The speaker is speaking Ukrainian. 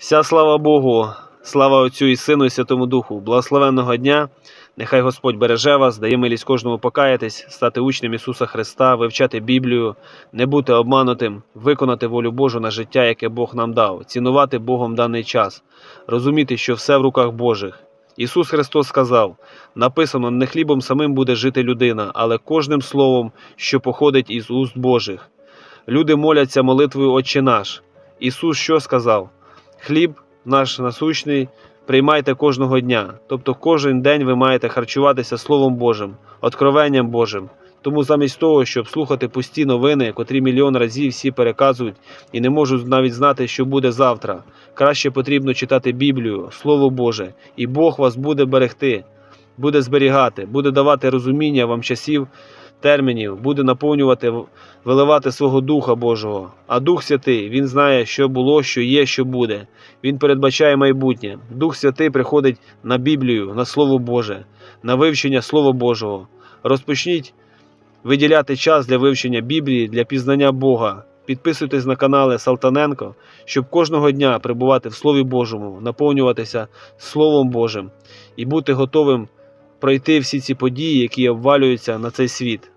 Вся слава Богу, слава Отцю і Сину і Святому Духу, благословенного дня. Нехай Господь береже вас, дає милість кожному покаятись, стати учнем Ісуса Христа, вивчати Біблію, не бути обманутим, виконати волю Божу на життя, яке Бог нам дав, цінувати Богом даний час, розуміти, що все в руках Божих. Ісус Христос сказав: написано, не хлібом самим буде жити людина, але кожним словом, що походить із уст Божих. Люди моляться молитвою Отче наш. Ісус що сказав? Хліб наш насущний приймайте кожного дня. Тобто кожен день ви маєте харчуватися Словом Божим, откровенням Божим. Тому замість того, щоб слухати пусті новини, котрі мільйон разів всі переказують і не можуть навіть знати, що буде завтра, краще потрібно читати Біблію, Слово Боже, і Бог вас буде берегти, буде зберігати, буде давати розуміння вам часів, термінів, буде наповнювати, виливати свого Духа Божого. А Дух Святий, Він знає, що було, що є, що буде. Він передбачає майбутнє. Дух Святий приходить на Біблію, на Слово Боже, на вивчення Слова Божого. Розпочніть виділяти час для вивчення Біблії, для пізнання Бога. Підписуйтесь на канали Салтаненко, щоб кожного дня перебувати в Слові Божому, наповнюватися Словом Божим і бути готовим пройти всі ці події, які обвалюються на цей світ.